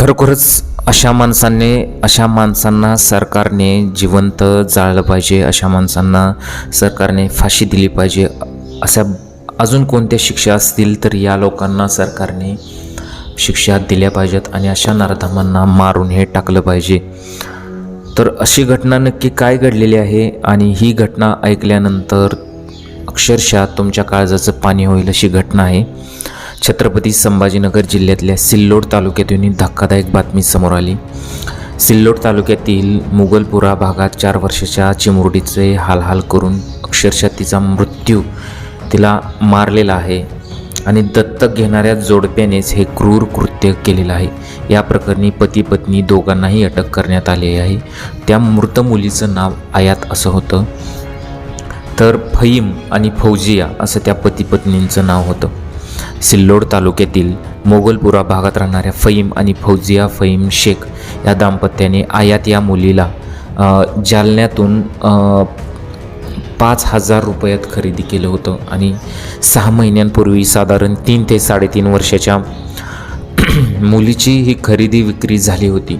खरोखरच अशा माणसांनी अशा माणसांना सरकारने जिवंत जाळलं पाहिजे अशा माणसांना सरकारने फाशी दिली पाहिजे अशा अजून कोणत्या शिक्षा असतील तर या लोकांना सरकारने शिक्षा दिल्या पाहिजेत आणि अशा नराधमांना मारून हे टाकलं पाहिजे. तर अशी घटना नक्की काय घडलेली आहे आणि ही घटना ऐकल्यानंतर अक्षरशः तुमच्या काळजाचं पाणी होईल अशी घटना आहे. छत्रपती संभाजीनगर जिल्ह्यातल्या सिल्लोड तालुक्यातून धक्कादायक बातमी समोर आली. सिल्लोड तालुक्यातील मुघलपुरा भागात चार वर्षाच्या चिमुरडीचे हालहाल करून अक्षरशः तिचा मृत्यू तिला मारलेला आहे आणि दत्तक घेणाऱ्या जोडप्यानेच हे क्रूर कृत्य केलेलं आहे. या प्रकरणी पती पत्नी दोघांनाही अटक करण्यात आली आहे. त्या मृत मुलीचं नाव आयात असं होतं. तर फईम आणि फौजिया असं त्या पती पत्नींचं नाव होतं. सिल्लोड तालुक्यातील मोगलपुरा भागात राहणाऱ्या फईम आणि फौजिया फईम शेख या दाम्पत्याने आयात या मुलीला जालन्यातून पाच हजार रुपयात खरेदी केलं होतं आणि सहा महिन्यांपूर्वी साधारण तीन ते साडेतीन वर्षाच्या मुलीची ही खरेदी विक्री झाली होती.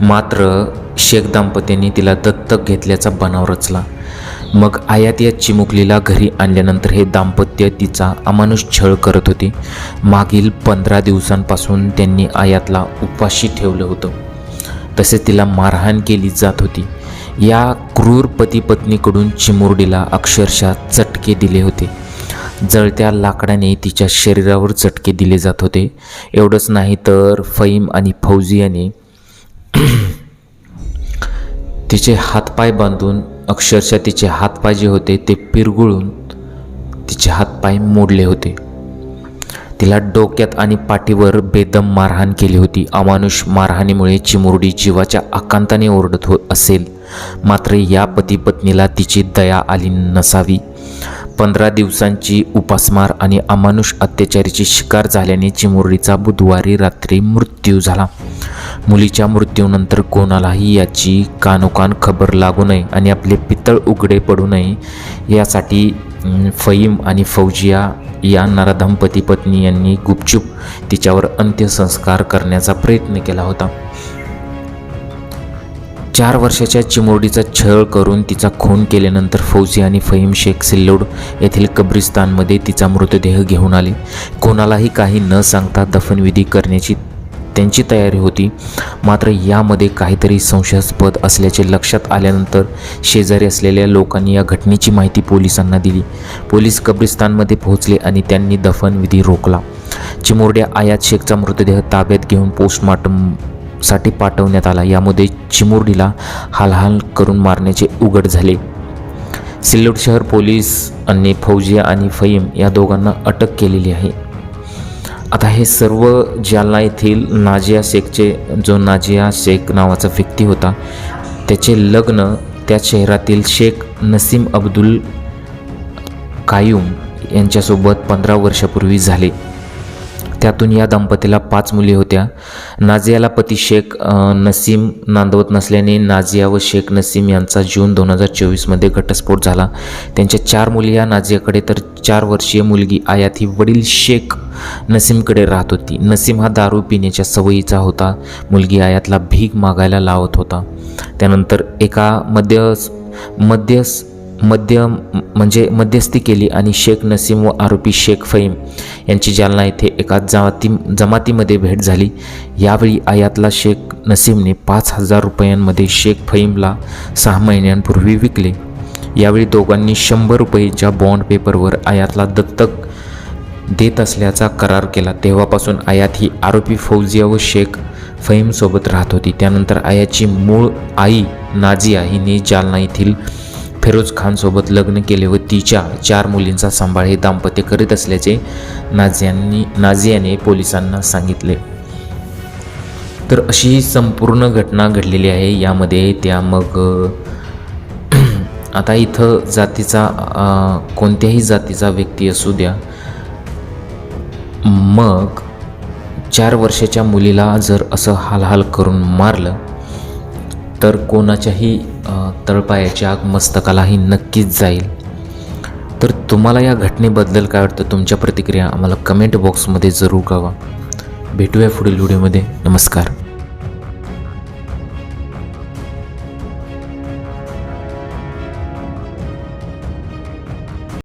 मात्र शेख दाम्पत्यांनी तिला दत्तक घेतल्याचा बनाव रचला. मग आयात या चिमुकलीला घरी आणल्यानंतर हे दाम्पत्य तिचा अमानुष छळ करत होते. मागील पंधरा दिवसांपासून त्यांनी आयातला उपाशी ठेवलं होतं. तसेच तिला मारहाण केली जात होती. या क्रूर पती पत्नीकडून चिमुरडीला अक्षरशः चटके दिले होते. जळत्या लाकडाने तिच्या शरीरावर चटके दिले जात होते. एवढंच नाही तर फईम आणि फौजियाने तिचे हातपाय बांधून अक्षरशः तिचे हातपाय जे होते. ते पिरगुळून तिचे हातपाय मोडले होते. तिला डोक्यात आणि पाठीवर बेदम मारहाण केली होती. अमानुष मारहाणीमुळे चिमुरडी जीवाच्या आकांताने ओरडत हो असेल. मात्र या पती पत्नीला तिची दया आली नसावी. पंधरा दिवसांची उपासमार आणि अमानुष अत्याचारीची शिकार झाल्याने चिमुरडीचा बुधवारी रात्री मृत्यू झाला. मुलीच्या मृत्यूनंतर कोणालाही याची कानोकान खबर लागू नये आणि आपले पितळ उघडे पडू नये यासाठी फईम आणि फौजिया या नराधम पत्नी यांनी गुपचूप तिच्यावर अंत्यसंस्कार करण्याचा प्रयत्न केला होता. चार वर्षाच्या चिमुरडीचा छळ करून तिचा खून केल्यानंतर फौजी आणि फहीम शेख सिल्लोड येथील कब्रिस्तानमध्ये तिचा मृतदेह घेऊन आले. कोणालाही काही न सांगता दफनविधी करण्याची त्यांची तयारी होती. मात्र यामध्ये काहीतरी संशयास्पद असल्याचे लक्षात आल्यानंतर शेजारी असलेल्या लोकांनी या घटनेची माहिती पोलिसांना दिली. पोलीस कब्रिस्तानमध्ये पोहोचले आणि त्यांनी दफनविधी रोखला. चिमुरड्या आयात शेखचा मृतदेह ताब्यात घेऊन पोस्टमॉर्टम साठी पाठवण्यात आला. यामध्ये चिमुरडीला हालहाल करून मारण्याचे उघड झाले. सिल्लोड शहर पोलीस आणि फौजिया आणि फईम या दोघांना अटक केलेली आहे. आता हे सर्व जालना येथील नाजिया शेखचे जो नाजिया शेख नावाचा व्यक्ती होता त्याचे लग्न त्या शहरातील शेख नसीम अब्दुल कायूम यांच्यासोबत पंधरा वर्षापूर्वी झाले. त्यातून या दंपतीला पाच मुली होत्या. नाझियाला पती शेख नसीम नांदवत नसल्याने नाझिया व शेख नसीम यांचा जून दोन हजार चोवीसमध्ये घटस्फोट झाला. त्यांच्या चार मुली या नाझियाकडे तर चार वर्षीय मुलगी आयात ही वडील शेख नसीमकडे राहत होती. नसीम हा दारू पिण्याच्या सवयीचा होता. मुलगी आयातला भीक मागायला लावत होता. त्यानंतर एका मध्य मध्यस मध्य म्हणजे मध्यस्थी केली आणि शेख नसीम व आरोपी शेख फहीम यांची जालना येथे एका जमाती जमातीमध्ये भेट झाली. यावेळी आयातला शेख नसीमने पाच हजार रुपयांमध्ये शेख फहीमला सहा महिन्यांपूर्वी विकले. यावेळी दोघांनी शंभर रुपयेच्या बॉन्ड पेपरवर आयातला दत्तक देत असल्याचा करार केला. तेव्हापासून आयात ही आरोपी फौजिया व शेख फहीमसोबत राहत होती. त्यानंतर आयाची मूळ आई नाजिया हिने जालना येथील फेरोज खानसोबत लग्न केले व तिच्या चार मुलींचा सांभाळ हे दाम्पत्य करीत असल्याचे नाझियांनी नाझियाने पोलिसांना सांगितले. तर अशी ही संपूर्ण घटना घडलेली आहे. यामध्ये त्या मग आता इथं जातीचा कोणत्याही जातीचा व्यक्ती असू द्या. मग चार वर्षाच्या मुलीला जर असं हालहाल करून मारलं तर कोणाच्याही तळपायाची तळपायाच्या आग मस्तकालाही नक्कीच जाईल. तर तुम्हाला या घटनेबद्दल काय वाटतं? तुमच्या प्रतिक्रिया आम्हाला कमेंट बॉक्समध्ये जरूर कळवा. भेटूया पुढील व्हिडिओमध्ये. नमस्कार.